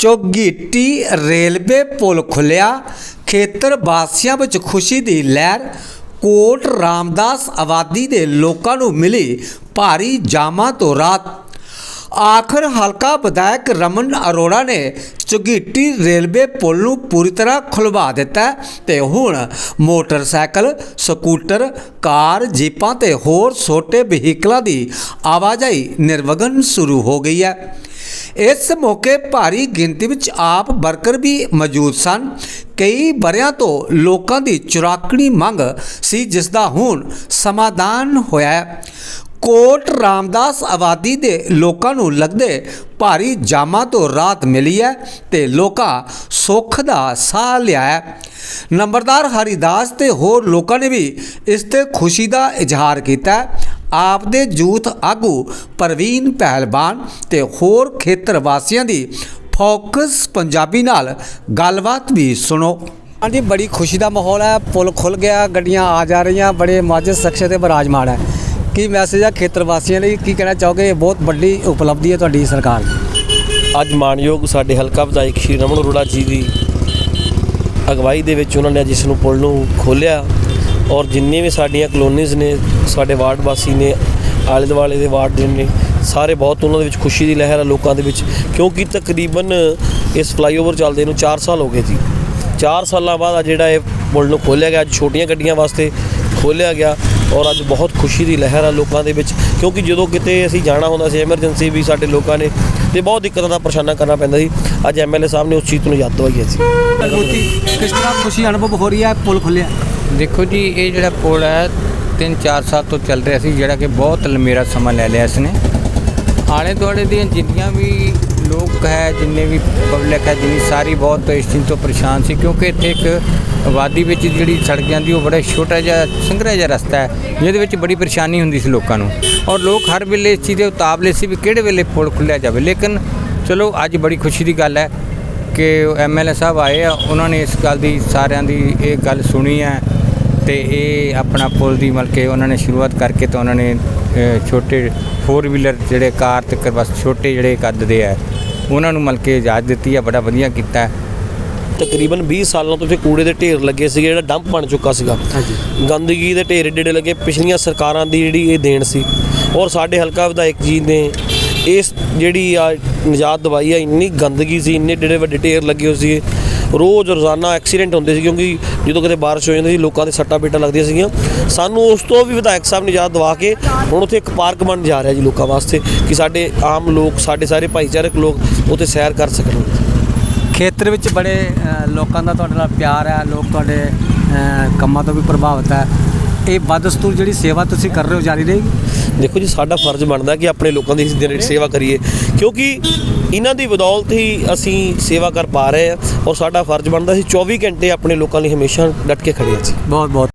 ਚੌਗੀਟੀ railway ਪੁਲ ਖੁੱਲਿਆ ਖੇਤਰ ਵਾਸੀਆਂ ਵਿੱਚ ਖੁਸ਼ੀ ਦੀ ਲਹਿਰ, ਕੋਟ ਰਾਮਦਾਸ ਆਬਾਦੀ ਦੇ ਲੋਕਾਂ ਨੂੰ ਮਿਲੀ ਭਾਰੀ ਜਾਮਾਂ ਤੋਂ ਰਾਤ। ਆਖਰ ਹਲਕਾ ਵਿਧਾਇਕ ਰਮਨ ਅਰੋੜਾ ਨੇ ਚੁਗੀਟੀ ਰੇਲਵੇ ਪੁਲ ਨੂੰ ਪੂਰੀ ਤਰ੍ਹਾਂ ਖੁਲਵਾ ਦਿੱਤਾ ਹੈ ਤੇ ਹੁਣ ਮੋਟਰਸਾਈਕਲ, ਸਕੂਟਰ, ਕਾਰ, ਜੀਪਾਂ ਤੇ ਹੋਰ ਛੋਟੇ ਵਹੀਕਲਾਂ ਦੀ ਆਵਾਜਾਈ ਨਿਰਵਗਨ ਸ਼ੁਰੂ ਹੋ ਗਈ ਹੈ। ਇਸ ਮੌਕੇ ਭਾਰੀ ਗਿਣਤੀ ਵਿੱਚ ਆਪ ਵਰਕਰ ਵੀ ਮੌਜੂਦ ਸਨ। ਕਈ ਬਰਿਆਂ ਤੋਂ ਲੋਕਾਂ ਦੀ ਚੁਰਾਕਣੀ ਮੰਗ ਸੀ, ਜਿਸ ਦਾ ਹੁਣ ਸਮਾਧਾਨ ਹੋਇਆ ਹੈ। ਕੋਟ ਰਾਮਦਾਸ ਆਬਾਦੀ ਦੇ ਲੋਕਾਂ ਨੂੰ ਲੱਗਦੇ ਭਾਰੀ ਜਾਮਾਂ ਤੋਂ ਰਾਹਤ ਮਿਲੀ ਹੈ ਤੇ ਲੋਕਾਂ ਸੁੱਖ ਦਾ ਸਾਹ ਲਿਆ ਹੈ। ਨੰਬਰਦਾਰ ਹਰੀਦਾਸ ਤੇ ਹੋਰ ਲੋਕਾਂ ਨੇ ਵੀ ਇਸ ਤੇ ਖੁਸ਼ੀ ਦਾ ਇਜ਼ਹਾਰ ਕੀਤਾ ਹੈ। ਆਪ ਦੇ ਯੂਥ ਆਗੂ ਪ੍ਰਵੀਨ ਪਹਿਲਵਾਨ ਤੇ ਹੋਰ ਖੇਤਰ ਵਾਸੀਆਂ ਦੀ ਫੋਕਸ ਪੰਜਾਬੀ ਨਾਲ ਗੱਲਬਾਤ ਵੀ ਸੁਣੋ। ਹਾਂਜੀ ਬੜੀ ਖੁਸ਼ੀ ਦਾ ਮਾਹੌਲ ਹੈ। ਪੁਲ ਖੁੱਲ ਗਿਆ ਗੱਡੀਆਂ ਆ ਜਾ ਰਹੀਆਂ ਬੜੇ ਮਾਝੇ ਸਖਸ਼ ਤੇ ਬਰਾਜਮਾਨ ਹੈ। ਕੀ ਮੈਸੇਜ ਹੈ ਖੇਤਰ ਵਾਸੀਆਂ ਲਈ? ਕੀ ਕਹਿਣਾ ਚਾਹੋਗੇ? ਇਹ ਬਹੁਤ ਵੱਡੀ ਉਪਲਬਧੀ ਹੈ ਤੁਹਾਡੀ ਸਰਕਾਰ ਦੀ। ਅੱਜ ਮਾਨਯੋਗ ਸਾਡੇ ਹਲਕਾ ਵਿਧਾਇਕ ਸ਼੍ਰੀ ਰਮਨ ਅਰੋੜਾ ਜੀ ਦੀ ਅਗਵਾਈ ਦੇ ਵਿੱਚ ਉਹਨਾਂ ਨੇ ਅੱਜ ਇਸ ਨੂੰ ਪੁਲ ਨੂੰ ਖੋਲ੍ਹਿਆ। ਔਰ ਜਿੰਨੇ ਵੀ ਸਾਡੀਆਂ ਕਲੋਨੀਜ਼ ਨੇ, ਸਾਡੇ ਵਾਰਡ ਵਾਸੀ ਨੇ, ਆਲੇ ਦੁਆਲੇ ਦੇ ਵਾਰਡ ਦੇ ਨੇ, ਸਾਰੇ ਬਹੁਤ ਉਹਨਾਂ ਦੇ ਵਿੱਚ ਖੁਸ਼ੀ ਦੀ ਲਹਿਰ ਆ ਲੋਕਾਂ ਦੇ ਵਿੱਚ, ਕਿਉਂਕਿ ਤਕਰੀਬਨ ਇਸ ਫਲਾਈਓਵਰ ਚੱਲਦੇ ਨੂੰ 4 ਸਾਲ ਹੋ ਗਏ ਜੀ। 4 ਸਾਲਾਂ ਬਾਅਦ ਆ ਜਿਹੜਾ ਇਹ ਪੁਲ ਨੂੰ ਖੋਲ੍ਹਿਆ ਗਿਆ, ਅੱਜ ਛੋਟੀਆਂ ਗੱਡੀਆਂ ਵਾਸਤੇ ਖੋਲ੍ਹਿਆ ਗਿਆ ਔਰ ਅੱਜ ਬਹੁਤ ਖੁਸ਼ੀ ਦੀ ਲਹਿਰ ਆ ਲੋਕਾਂ ਦੇ ਵਿੱਚ ਕਿਉਂਕਿ ਜਦੋਂ ਕਿਤੇ ਅਸੀਂ ਜਾਣਾ ਹੁੰਦਾ ਸੀ ਐਮਰਜੈਂਸੀ ਵੀ ਸਾਡੇ ਲੋਕਾਂ ਨੇ ਤੇ ਬਹੁਤ ਦਿੱਕਤਾਂ ਦਾ ਪਰੇਸ਼ਾਨਾ ਕਰਨਾ ਪੈਂਦਾ ਸੀ। ਅੱਜ ਐਮਐਲਏ ਸਾਹਿਬ ਨੇ ਉਸ ਚੀਜ਼ ਤੋਂ ਯਾਦ ਦਵਾਈ ਹੈ ਸੀ ਮੋਤੀ ਕਿਸ ਤਰ੍ਹਾਂ ਖੁਸ਼ੀ ਅਨੁਭਵ ਹੋ ਰਹੀ ਹੈ ਪੁਲ ਖੁੱਲਿਆ ਦੇਖੋ ਜੀ ਇਹ ਜਿਹੜਾ ਪੁਲ ਹੈ 3-4 ਸਾਲ ਤੋਂ ਚੱਲ ਰਿਹਾ ਸੀ ਜਿਹੜਾ ਕਿ ਬਹੁਤ ਲੰਮੇਰਾ ਸਮਾਂ ਲੈ ਲਿਆ ਇਸਨੇ ਆਲੇ ਦੁਆਲੇ ਦੀਆਂ ਜਿੰਨੀਆਂ ਵੀ ਹੈ ਜਿੰਨੇ ਵੀ ਪਬਲਿਕ ਹੈ, ਜਿੰਨੀ ਸਾਰੀ ਬਹੁਤ ਇਸ ਚੀਜ਼ ਤੋਂ ਪਰੇਸ਼ਾਨ ਸੀ, ਕਿਉਂਕਿ ਇੱਥੇ ਇੱਕ ਆਬਾਦੀ ਵਿੱਚ ਜਿਹੜੀ ਸੜਕ ਜਾਂਦੀ ਉਹ ਬੜਾ ਛੋਟਾ ਜਿਹਾ, ਸੰਘਰਾ ਜਿਹਾ ਰਸਤਾ ਹੈ, ਜਿਹਦੇ ਵਿੱਚ ਬੜੀ ਪਰੇਸ਼ਾਨੀ ਹੁੰਦੀ ਸੀ ਲੋਕਾਂ ਨੂੰ। ਔਰ ਲੋਕ ਹਰ ਵੇਲੇ ਇਸ ਚੀਜ਼ ਦੇ ਉਤਾਵਲੇ ਸੀ ਵੀ ਕਿਹੜੇ ਵੇਲੇ ਪੁਲ ਖੁੱਲਿਆ ਜਾਵੇ। ਲੇਕਿਨ ਚਲੋ, ਅੱਜ ਬੜੀ ਖੁਸ਼ੀ ਦੀ ਗੱਲ ਹੈ ਕਿ ਐਮਐਲਏ ਸਾਹਿਬ ਆਏ ਆ, ਉਹਨਾਂ ਨੇ ਇਸ ਗੱਲ ਦੀ ਸਾਰਿਆਂ ਦੀ ਇਹ ਗੱਲ ਸੁਣੀ ਹੈ ਤੇ ਇਹ ਆਪਣਾ ਪੁਲ ਦੀ ਮਤਲਬ ਕਿ ਉਹਨਾਂ ਨੇ ਸ਼ੁਰੂਆਤ ਕਰਕੇ ਤਾਂ ਉਹਨਾਂ ਨੇ ਛੋਟੇ 4 ਵੀਲਰ ਜਿਹੜੇ ਕਾਰ ਤੇ ਬਸ ਛੋਟੇ ਜਿਹੜੇ ਕੱਦ ਦੇ ਆ ਉਹਨਾਂ ਨੂੰ ਮਤਲਬ ਕਿ ਇਜਾਜ਼ਤ ਦਿੱਤੀ ਹੈ ਬੜਾ ਵਧੀਆ ਕੀਤਾ। ਹੈ। ਤਕਰੀਬਨ 20 ਸਾਲਾਂ ਤੋਂ ਇੱਥੇ ਕੂੜੇ ਦੇ ਢੇਰ ਲੱਗੇ ਸੀਗੇ ਜਿਹੜਾ ਡੰਪ ਬਣ ਚੁੱਕਾ ਸੀਗਾ। ਹਾਂਜੀ। ਗੰਦਗੀ ਦੇ ਢੇਰ ਏਡੇ ਏਡੇ ਲੱਗੇ ਪਿਛਲੀਆਂ ਸਰਕਾਰਾਂ ਦੀ ਜਿਹੜੀ ਇਹ ਦੇਣ ਸੀ। ਔਰ ਸਾਡੇ ਹਲਕਾ ਵਿਧਾਇਕ ਜੀ ਨੇ ਇਸ ਜਿਹੜੀ ਆ ਨਿਜਾਤ ਦਵਾਈ ਆ ਇੰਨੀ ਗੰਦਗੀ ਸੀ ਇੰਨੇ ਏਡੇ ਵੱਡੇ ਢੇਰ ਲੱਗੇ ਹੋਏ ਸੀ ਰੋਜ਼ ਰੋਜ਼ਾਨਾ ਐਕਸੀਡੈਂਟ ਹੁੰਦੇ ਸੀ ਕਿਉਂਕਿ ਜਦੋਂ ਕਦੇ ਬਾਰਿਸ਼ ਹੋ ਜਾਂਦੀ ਸੀ, ਲੋਕਾਂ ਦੇ ਸੱਟਾਂ ਪੇਟਾਂ ਲੱਗਦੀਆਂ ਸੀਗੀਆਂ। ਸਾਨੂੰ ਉਸ ਤੋਂ ਵੀ ਵਿਧਾਇਕ ਸਾਹਿਬ ਨੇ ਯਾਦ ਦਵਾ ਕੇ ਹੁਣ ਉੱਥੇ ਇੱਕ ਪਾਰਕ ਬਣ ਜਾ ਰਿਹਾ ਜੀ ਲੋਕਾਂ ਵਾਸਤੇ ਕਿ ਸਾਡੇ ਆਮ ਲੋਕ, ਸਾਡੇ ਸਾਰੇ ਭਾਈਚਾਰਕ ਲੋਕ ਉੱਥੇ ਸੈਰ ਕਰ ਸਕਣ। ਖੇਤਰ ਵਿੱਚ ਬੜੇ ਲੋਕਾਂ ਦਾ ਤੁਹਾਡੇ ਨਾਲ ਪਿਆਰ ਹੈ, ਲੋਕ ਤੁਹਾਡੇ ਕੰਮਾਂ ਤੋਂ ਵੀ ਪ੍ਰਭਾਵਿਤ ਹੈ। ਇਹ ਬਦਸਤੂਰ ਜਿਹੜੀ ਸੇਵਾ ਤੁਸੀਂ ਕਰ ਰਹੇ ਹੋ ਜਾਰੀ ਰਹੇਗੀ? ਦੇਖੋ ਜੀ ਸਾਡਾ ਫਰਜ਼ ਬਣਦਾ ਕਿ ਆਪਣੇ ਲੋਕਾਂ ਦੀ ਇਸ ਦਿਨ ਸੇਵਾ ਕਰੀਏ। ਕਿਉਂਕਿ ਇਹਨਾਂ ਦੀ ਬਦੌਲਤ ਹੀ ਅਸੀਂ ਸੇਵਾ ਕਰ ਪਾ ਰਹੇ ਹਾਂ ਔਰ ਸਾਡਾ ਫਰਜ਼ ਬਣਦਾ ਸੀ 24 ਘੰਟੇ ਆਪਣੇ ਲੋਕਾਂ ਲਈ ਹਮੇਸ਼ਾ ਡਟ ਕੇ ਖੜੇ ਹਾਂ ਜੀ। ਬਹੁਤ ਬਹੁਤ